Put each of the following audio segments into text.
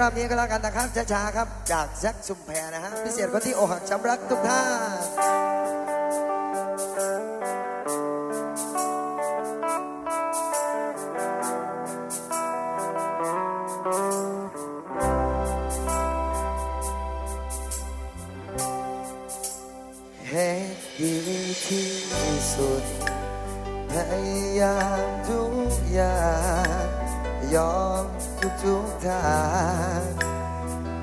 รอบนี้ก็แล้วกันนะครับช้าๆครับ จากแจ็คชุมแพนะฮะพิเศษคนที่อกหักช้ำรักทุกท่านเหตุดีที่สุดพยายามทุกอย่างยอม ทุกทาง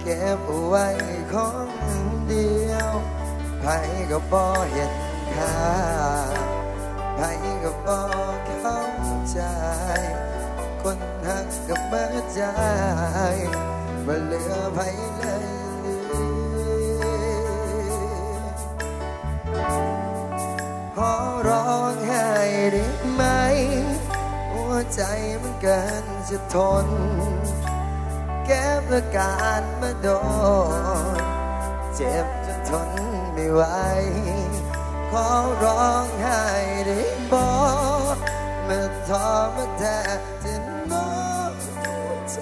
เก็บเอาไว้ของเดียวไผก็บ่เห็นค่าไผก็บ่เข้าใจ คนหักกับเมื่อใจบ่เหลือไผ ใจมันเกินจะทน แก้ประการมาโดน เจ็บจนทนไม่ไหว ขอร้องไห้ได้บอกเมื่อทอมาแต่จะน้องใจ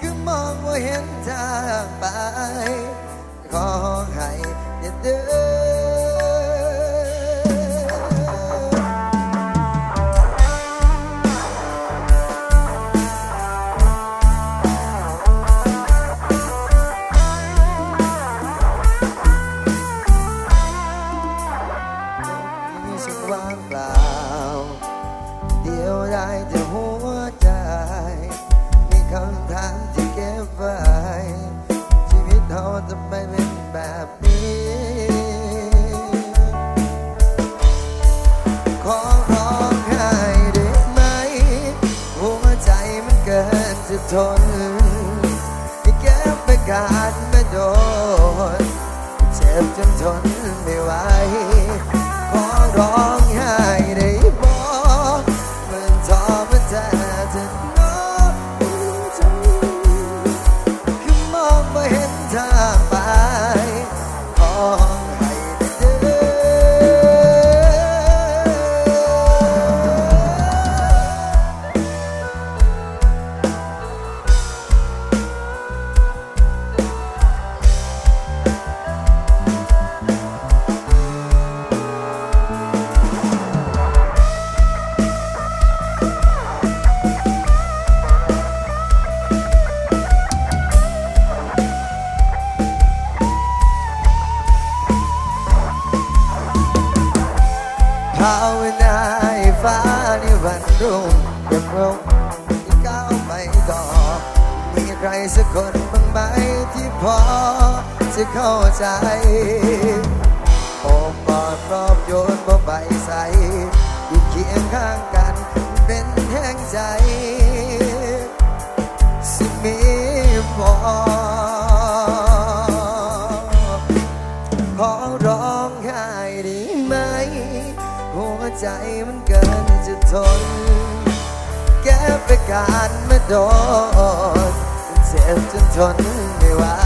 คือมองว่าเห็นทางไป ขอให้อย่าเดิน จะทนที่เก็บไปการไม่โดนเจ็บจนทนาวนาให้ฟ้านิวันรุ่งยังลงที่ก้าวไปต่อ มีใครสักคนบ้างไหมที่พอจะเข้าใจโอบกอดรอบโยนบ่ใบใสอยู่เคียงข้างกันเป็นแห่งใจ ไปการไม่โดนเจ็บจนทนไม่ไหว